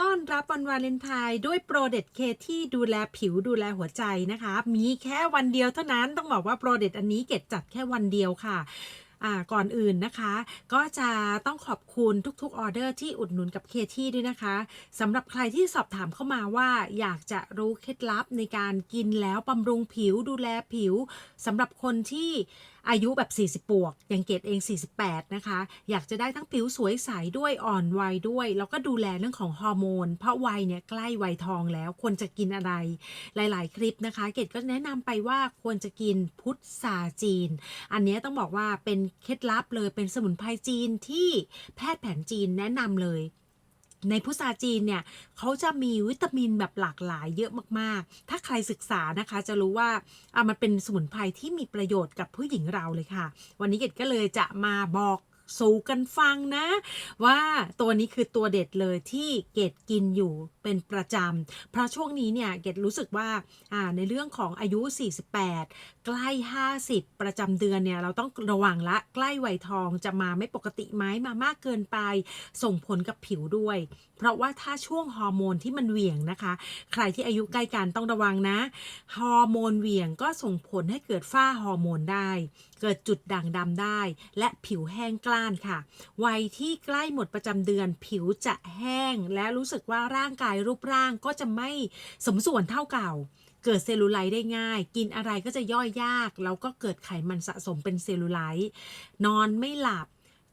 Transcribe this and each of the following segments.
ต้อนรับวันวาเลนไทน์ด้วยโปรเด็ดเคที่ดูแลผิวดูแลหัวใจนะคะ มีแค่วันเดียวเท่านั้นต้องบอกว่าโปรเด็ดอันนี้เก็บจัดแค่วันเดียวค่ะก่อนอื่นนะคะ ก็จะต้องขอบคุณทุกๆออเดอร์ที่อุดหนุนกับเคที่ด้วยนะคะสำหรับใครที่สอบถามเข้ามาว่าอยากจะรู้เคล็ดลับในการกินแล้วบำรุงผิวดูแลผิวสำหรับคนที่ อายุแบบ 40 บวก อย่างเกดเอง 48 นะคะ อยากจะได้ทั้งผิวสวยใสด้วยอ่อนวัยด้วย แล้วก็ดูแลเรื่องของฮอร์โมน เพราะวัยเนี่ยใกล้วัยทองแล้วควรจะกินอะไร หลายๆ คลิปนะคะ เกดก็แนะนำไปว่าควรจะกินพุทราจีน อันนี้ต้องบอกว่าเป็นเคล็ดลับเลยเป็นสมุนไพรจีนที่แพทย์แผนจีนแนะนำเลย ในพุทราจีนเนี่ยเขาจะมีวิตามินแบบหลากหลายเยอะมากๆ ถ้าใครศึกษานะคะจะรู้ว่าอ่ามันเป็นสมุนไพรที่มีประโยชน์กับผู้หญิงเราเลยค่ะ วันนี้เกดก็เลยจะมาบอกสู่กันฟังนะ ว่าตัวนี้คือตัวเด็ดเลยที่เกดกินอยู่ เป็นประจำ เพราะช่วงนี้เนี่ยเกดรู้สึกว่าในเรื่องของอายุ 48 ใกล้ 50 ประจำเดือนเนี่ยเราต้องระวังละใกล้วัยทองจะมาไม่ปกติไหมมามากเกินไป ส่งผลกับผิวด้วย เพราะว่าถ้าช่วงฮอร์โมนที่มันเหวี่ยงนะคะ ใครที่อายุใกล้กันต้องระวังนะฮอร์โมนเหวี่ยงก็ส่งผลให้เกิดฝ้าฮอร์โมนได้ เกิดจุดด่างดำได้ และผิวแห้งกล้านค่ะ วัยที่ใกล้หมดประจำเดือน ผิวจะแห้งและรู้สึกว่าร่างกายรูปร่างก็จะไม่สมส่วนเท่าเก่า เกิดเซลลูไลท์ได้ง่าย กินอะไรก็จะย่อยยาก แล้วก็เกิดไขมันสะสมเป็นเซลลูไลท์นอนไม่หลับ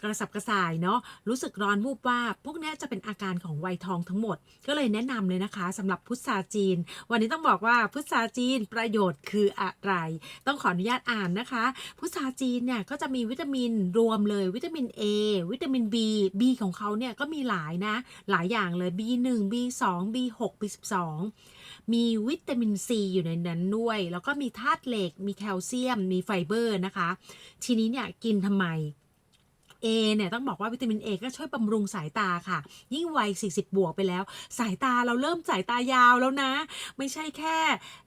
กระสับกระส่ายเนาะรู้สึกร้อนวูบว่าบพวกนี้จะเป็นอาการของวัยทองทั้งหมด ก็เลยแนะนำเลยนะคะสำหรับพุทราจีน วันนี้ต้องบอกว่าพุทราจีนประโยชน์คืออะไร ต้องขออนุญาตอ่านนะคะ พุทราจีนเนี่ยก็จะมีวิตามินรวมเลยวิตามิน A วิตามิน B B ของเขาเนี่ยก็มีหลายนะ หลายอย่างเลย B1 B2 B6 B12 มีวิตามินซีอยู่ในนั้นด้วย แล้วก็มีธาตุเหล็ก มีแคลเซียม มีไฟเบอร์นะคะ ทีนี้เนี่ยกินทำไม A เนี่ยต้องบอกว่าวิตามิน A ก็ช่วยบำรุงสายตาค่ะ ยิ่งวัย 40 บวกไปแล้ว สายตาเราเริ่มสายตายาวแล้วนะ ไม่ใช่แค่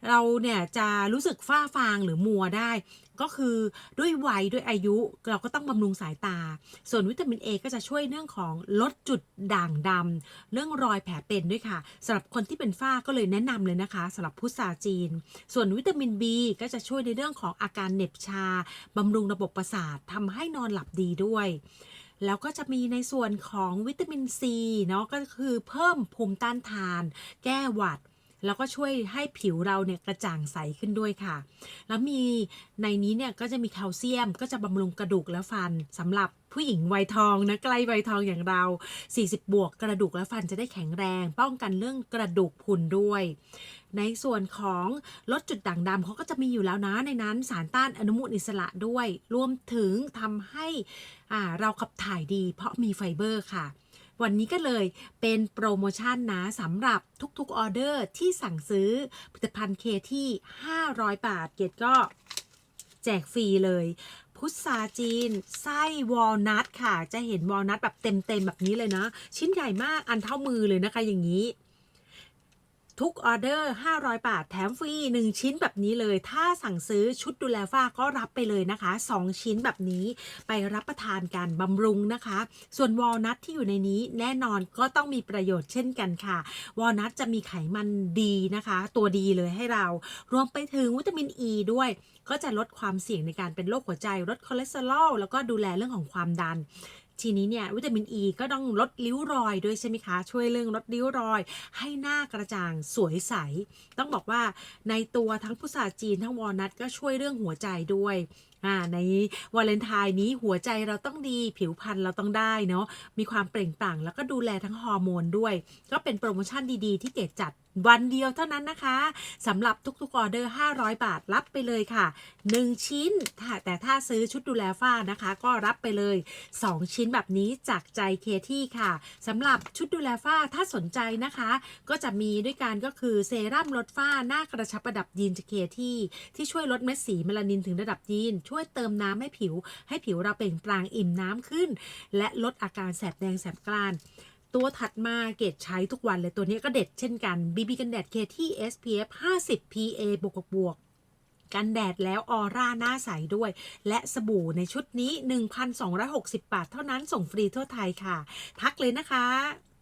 เราเนี่ยจะรู้สึกฝ้าฟางหรือมัวได้ก็คือด้วยวัยด้วยอายุเราก็ต้องบำรุงสายตา ส่วนวิตามิน A ก็จะช่วยเรื่องของลดจุดด่างดำเรื่องรอยแผลเป็นด้วยค่ะสำหรับคนที่เป็นฝ้าก็เลยแนะนำเลยนะคะสำหรับพุทราจีน ส่วนวิตามิน B ก็จะช่วยในเรื่องของอาการเหน็บชาบำรุงระบบประสาททำให้นอนหลับดีด้วยแล้วก็จะมีในส่วนของวิตามินซีเนาะก็คือเพิ่มภูมิต้านทาน แก้หวัด แล้วก็ช่วยให้ผิวเราเนี่ยกระจ่างใสขึ้นด้วยค่ะ แล้วมีในนี้เนี่ยก็จะมีแคลเซียม ก็จะบำรุงกระดูกและฟันสำหรับผู้หญิงวัยทองนะใกล้วัยทองอย่างเรา 40 บวกกระดูกและฟันจะได้แข็งแรง ป้องกันเรื่องกระดูกพรุนด้วย ในส่วนของลดจุดด่างดำเขาก็จะมีอยู่แล้วนะในนั้นสารต้านอนุมูลอิสระด้วย รวมถึงทำให้อ่าเราขับถ่ายดี เพราะมีไฟเบอร์ค่ะ วันนี้ก็เลยเป็นโปรโมชั่นนะสำหรับทุกๆออเดอร์ที่สั่งซื้อผลิตภัณฑ์เคที่ 500 บาท เกดก็แจกฟรีเลย พุทราจีน ไส้วอลนัทค่ะ จะเห็นวอลนัทแบบเต็มๆแบบนี้เลยนะ ชิ้นใหญ่มากอันเท่ามือเลยนะคะอย่างนี้ ทุกออเดอร์ 500 บาท แถมฟรี 1 ชิ้นแบบนี้เลย ถ้าสั่งซื้อชุดดูแลฝ้าก็รับไปเลยนะคะ 2 ชิ้นแบบนี้ไปรับประทานกันบำรุงนะคะ ส่วนวอลนัทที่อยู่ในนี้แน่นอนก็ต้องมีประโยชน์เช่นกันค่ะ วอลนัทจะมีไขมันดีนะคะ ตัวดีเลยให้เรา รวมไปถึงวิตามินอ e ีด้วย ก็จะลดความเสี่ยงในการเป็นโรคหัวใจ ลดคอเลสเตอรอลแล้วก็ดูแลเรื่องของความดัน ทีนี้เนี่ยวิตามินอ e ีก็ต้องลดริ้วรอยด้วยใช่ไหมคะ ช่วยเรื่องลดริ้วรอย ให้หน้ากระจ่างสวยใส ต้องบอกว่าในตัวทั้งพุทราจีนทั้งวอลนัทก็ช่วยเรื่องหัวใจด้วย อ่าในวาเลนไทน์นี้หัวใจเราต้องดีผิวพรรณเราต้องได้เนาะมีความเปล่งปลั่งแล้วก็ดูแลทั้งฮอร์โมนด้วย ก็เป็นโปรโมชั่นดีๆ ที่เกดจัดวันเดียวเท่านั้นนะคะสำหรับทุกๆออเดอร์ 500 บาทรับไปเลยค่ะ 1 ชิ้น แต่ถ้าซื้อชุดดูแลฝ้านะคะ ก็รับไปเลย 2 ชิ้นแบบนี้จากใจเคที่ค่ะสำหรับชุดดูแลฝ้าถ้าสนใจนะคะ ก็จะมีด้วยกันก็คือเซรั่มลดฝ้าหน้ากระชับระดับยีนจากเคที่ที่ช่วยลดเม็ดสีเมลานินถึงระดับยีนช่วยวยเติมน้ำให้ผิว ให้ผิวเราเปล่งปลั่งอิ่มน้ำขึ้น และลดอาการแสบแดงแสบกร้านตัวถัดมาเกดใช้ทุกวันเลยตัวนี้ก็เด็ดเช่นกัน BB กันแดดเคที่ SPF 50 PA บวกบวกกันแดดแล้วออร่าหน้าใสด้วย และสบู่ในชุดนี้ 1,260 บาทเท่านั้นส่งฟรีทั่วไทยค่ะ ทักเลยนะคะ